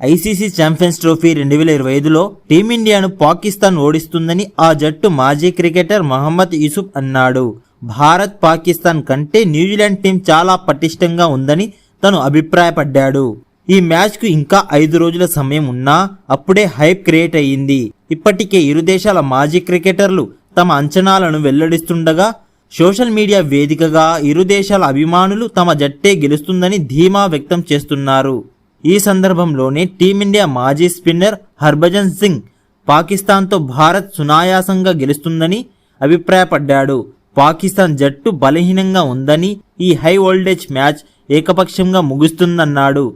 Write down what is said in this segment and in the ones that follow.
ICC champions trophy రెండు వేల ఇరవై ఐదులో టీమిండియాను పాకిస్తాన్ ఓడిస్తుందని ఆ జట్టు మాజీ క్రికెటర్ మహమ్మద్ యూసుఫ్ అన్నాడు. భారత్ పాకిస్తాన్ కంటే న్యూజిలాండ్ టీం చాలా పటిష్టంగా ఉందని తను అభిప్రాయపడ్డాడు. ఈ మ్యాచ్కు ఇంకా ఐదు రోజుల సమయం ఉన్నా అప్పుడే హైప్ క్రియేట్ అయ్యింది. ఇప్పటికే ఇరు దేశాల మాజీ క్రికెటర్లు తమ అంచనాలను వెల్లడిస్తుండగా సోషల్ మీడియా వేదికగా ఇరు దేశాల అభిమానులు తమ జట్టే గెలుస్తుందని ధీమా వ్యక్తం చేస్తున్నారు. ఈ సందర్భంలోనే టీమిండియా మాజీ స్పిన్నర్ హర్భజన్ సింగ్ పాకిస్తాన్తో భారత్ సునాయాసంగా గెలుస్తుందని అభిప్రాయపడ్డాడు. పాకిస్తాన్ జట్టు బలహీనంగా ఉందని ఈ హై వోల్టేజ్ మ్యాచ్ ఏకపక్షంగా ముగుస్తుందన్నాడు.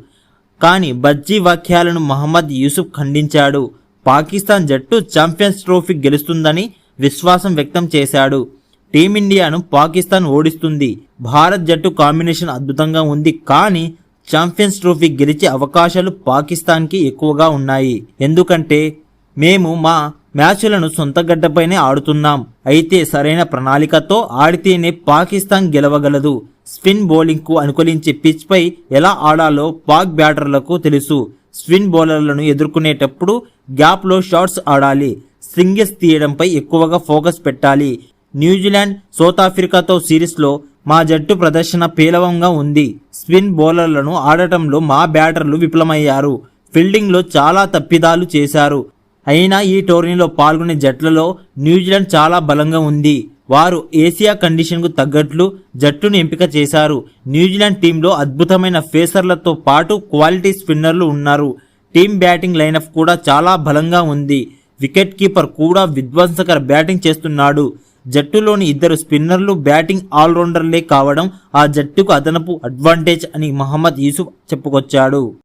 కానీ బజ్జీ వాక్యాలను మహమ్మద్ యూసుఫ్ ఖండించాడు. పాకిస్తాన్ జట్టు ఛాంపియన్స్ ట్రోఫీ గెలుస్తుందని విశ్వాసం వ్యక్తం చేశాడు. టీమిండియాను పాకిస్తాన్ ఓడిస్తుంది. భారత్ జట్టు కాంబినేషన్ అద్భుతంగా ఉంది. కానీ ఛాంపియన్స్ ట్రోఫీ గెలిచే అవకాశాలు పాకిస్తాన్కి ఎక్కువగా ఉన్నాయి. ఎందుకంటే మేము మా మ్యాచ్లను సొంత గడ్డపైనే ఆడుతున్నాం. అయితే సరైన ప్రణాళికతో ఆడితేనే పాకిస్తాన్ గెలవగలదు. స్పిన్ బౌలింగ్కు అనుకూలించే పిచ్పై ఎలా ఆడాలో పాక్ బ్యాటర్లకు తెలుసు. స్పిన్ బౌలర్లను ఎదుర్కొనేటప్పుడు గ్యాప్లో షాట్స్ ఆడాలి. సింగిల్స్ తీయడంపై ఎక్కువగా ఫోకస్ పెట్టాలి. న్యూజిలాండ్ సౌత్ ఆఫ్రికాతో సిరీస్లో మా జట్టు ప్రదర్శన పేలవంగా ఉంది. స్పిన్ బౌలర్లను ఆడటంలో మా బ్యాటర్లు విఫలమయ్యారు. ఫీల్డింగ్లో చాలా తప్పిదాలు చేశారు. అయినా ఈ టోర్నీలో పాల్గొనే జట్లలో న్యూజిలాండ్ చాలా బలంగా ఉంది. వారు ఏసియా కండిషన్కు తగ్గట్లు జట్టును ఎంపిక చేశారు. న్యూజిలాండ్ టీంలో అద్భుతమైన ఫేసర్లతో పాటు క్వాలిటీ స్పిన్నర్లు ఉన్నారు. టీం బ్యాటింగ్ లైనప్ కూడా చాలా బలంగా ఉంది. వికెట్ కీపర్ కూడా విధ్వంసకర బ్యాటింగ్ చేస్తున్నాడు. జట్టులోని ఇద్దరు స్పిన్నర్లు బ్యాటింగ్ ఆల్రౌండర్లే కావడం ఆ జట్టుకు అదనపు అడ్వాంటేజ్ అని మహమ్మద్ యూసుఫ్ చెప్పుకొచ్చాడు.